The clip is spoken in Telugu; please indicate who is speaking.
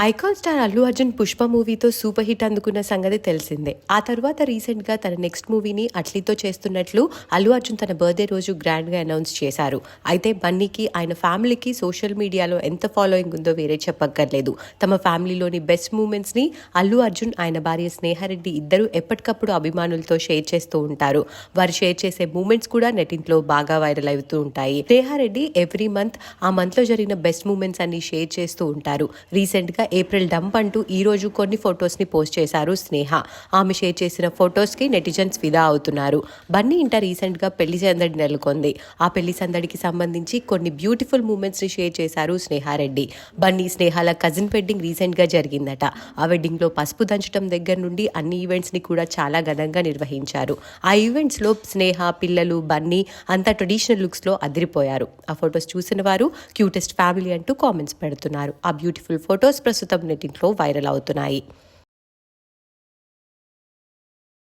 Speaker 1: ఐకాన్ స్టార్ అల్లు అర్జున్ పుష్ప మూవీతో సూపర్ హిట్ అందుకున్న సంగతి తెలిసిందే. ఆ తర్వాత రీసెంట్గా తన నెక్స్ట్ మూవీని అట్లీతో చేస్తున్నట్లు అల్లు అర్జున్ తన బర్త్డే రోజు గ్రాండ్గా అనౌన్స్ చేశారు. అయితే బన్నీకి ఆయన ఫ్యామిలీకి సోషల్ మీడియాలో ఎంత ఫాలోయింగ్ ఉందో వేరే చెప్పక్కర్లేదు. తమ ఫ్యామిలీలోని బెస్ట్ మూమెంట్స్ని అల్లు అర్జున్ ఆయన భార్య స్నేహారెడ్డి ఇద్దరు ఎప్పటికప్పుడు అభిమానులతో షేర్ చేస్తూ ఉంటారు. వారు షేర్ చేసే మూమెంట్స్ కూడా నెటింట్లో బాగా వైరల్ అవుతూ ఉంటాయి. స్నేహారెడ్డి ఎవ్రీ మంత్ ఆ మంత్లో జరిగిన బెస్ట్ మూమెంట్స్ అన్ని షేర్ చేస్తూ ఉంటారు. రీసెంట్గా ఏప్రిల్ డంప్ అంటూ ఈ రోజు కొన్ని ఫొటోస్ని పోస్ట్ చేశారు స్నేహ. ఆమె షేర్ చేసిన ఫొటోస్కి నెటిజన్స్ ఫిదా అవుతున్నారు. బన్నీ ఇంట రీసెంట్గా పెళ్ళి సందడి నెలకొంది. ఆ పెళ్ళి సందడికి సంబంధించి కొన్ని బ్యూటిఫుల్ మూమెంట్స్ని షేర్ చేశారు స్నేహారెడ్డి. బన్నీ స్నేహాల కజిన్ వెడ్డింగ్ రీసెంట్గా జరిగిందట. ఆ వెడ్డింగ్లో పసుపు దంచడం దగ్గర నుండి అన్ని ఈవెంట్స్ని కూడా చాలా ఘనంగా నిర్వహించారు. ఆ ఈవెంట్స్లో స్నేహ పిల్లలు బన్నీ అంతా ట్రెడిషనల్ లుక్స్లో అదిరిపోయారు. ఆ ఫొటోస్ చూసిన వారు క్యూటెస్ట్ ఫ్యామిలీ అంటూ కామెంట్స్ పెడుతున్నారు. ఆ బ్యూటిఫుల్ ఫొటోస్ ప్రస్తుతం నెట్టింట్లో వైరల్ అవుతున్నాయి.